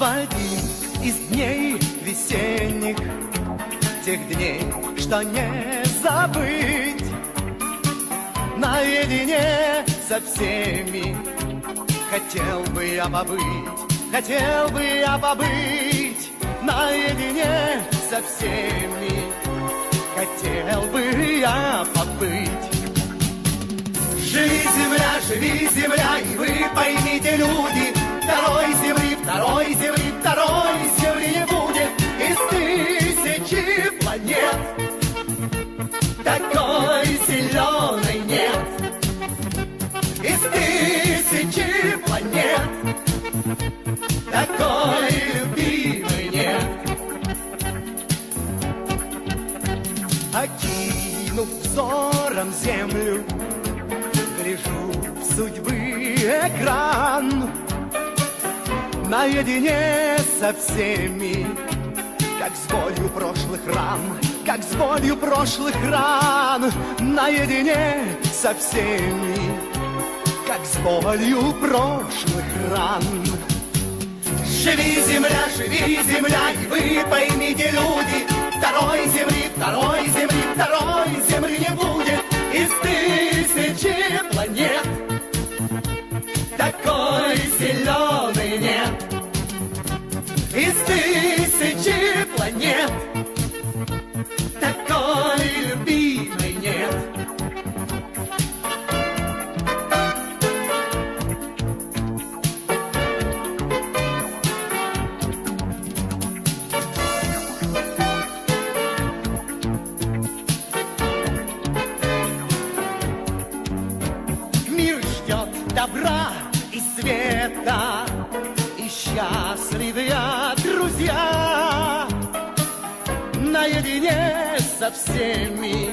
в один из дней весенних, Тех дней, что не забыть, Наедине со всеми Хотел бы я побыть, хотел бы я побыть. Наедине со всеми Хотел бы я побыть. Живи, земля, живи, земля, и вы поймите, люди, зеленой нет из тысячи планет. Такой любимой нет. Окинув взором землю, гляжу в судьбы экран Наедине со всеми Как с болью прошлых ран Как с болью прошлых ран Наедине со всеми Как с болью прошлых ран Живи, земля, живи, земля, и вы поймите, люди, второй земли, второй земли, второй земли не будет из тысячи планет. Такой зеленый нет добра и света, и счастливые друзья. Наедине со всеми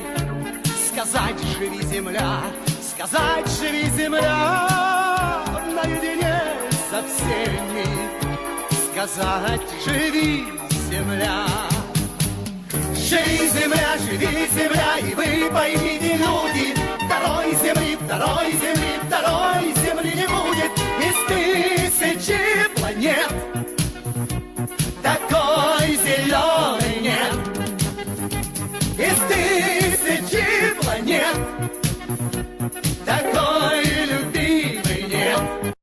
сказать живи земля, сказать живи земля. Наедине со всеми сказать живи земля. Живи, земля, живи, земля, и вы поймите, люди, второй земли, второй земли, второй